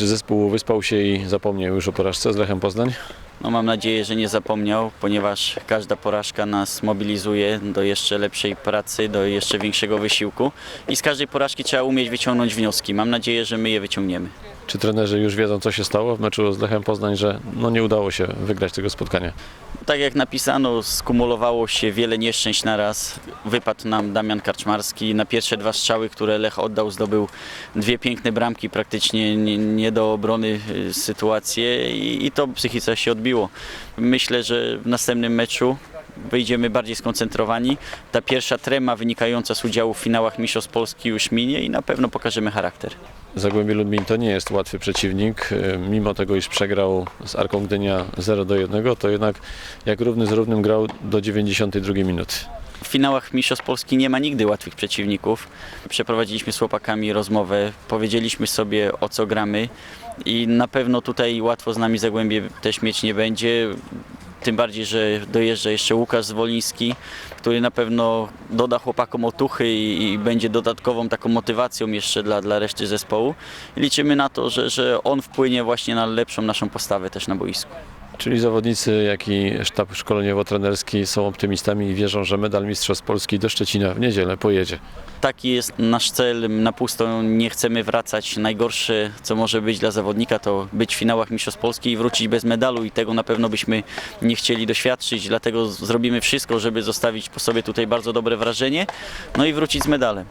Czy zespół wyspał się i zapomniał już o porażce z Lechem Poznań? No mam nadzieję, że nie zapomniał, ponieważ każda porażka nas mobilizuje do jeszcze lepszej pracy, do jeszcze większego wysiłku i z każdej porażki trzeba umieć wyciągnąć wnioski. Mam nadzieję, że my je wyciągniemy. Czy trenerzy już wiedzą, co się stało w meczu z Lechem Poznań, że no nie udało się wygrać tego spotkania? Tak jak napisano, skumulowało się wiele nieszczęść na raz. Wypadł nam Damian Karczmarski. Na pierwsze dwa strzały, które Lech oddał, zdobył dwie piękne bramki, praktycznie nie, nie do obrony y, sytuacje i, i to psychice się odbiło. Myślę, że w następnym meczu wyjdziemy bardziej skoncentrowani. Ta pierwsza trema wynikająca z udziału w finałach Mistrzostw Polski już minie i na pewno pokażemy charakter. Zagłębie Ludmin to nie jest łatwy przeciwnik. E, Mimo tego, iż przegrał z Arką Gdynia 0 do 1, to jednak jak równy z równym grał do 92 minuty. W finałach Mistrzostw Polski nie ma nigdy łatwych przeciwników. Przeprowadziliśmy z chłopakami rozmowę, powiedzieliśmy sobie o co gramy i na pewno tutaj łatwo z nami Zagłębie też mieć nie będzie. Tym bardziej, że dojeżdża jeszcze Łukasz Zwoliński, który na pewno doda chłopakom otuchy i, i będzie dodatkową taką motywacją jeszcze dla, dla reszty zespołu. Liczymy na to, że, że on wpłynie właśnie na lepszą naszą postawę też na boisku. Czyli zawodnicy, jak i sztab szkoleniowo-trenerski są optymistami i wierzą, że medal Mistrzostw Polski do Szczecina w niedzielę pojedzie. Taki jest nasz cel. Na pusto nie chcemy wracać. Najgorsze, co może być dla zawodnika, to być w finałach Mistrzostw Polski i wrócić bez medalu i tego na pewno byśmy nie chcieli doświadczyć. Dlatego zrobimy wszystko, żeby zostawić po sobie tutaj bardzo dobre wrażenie, no i wrócić z medalem.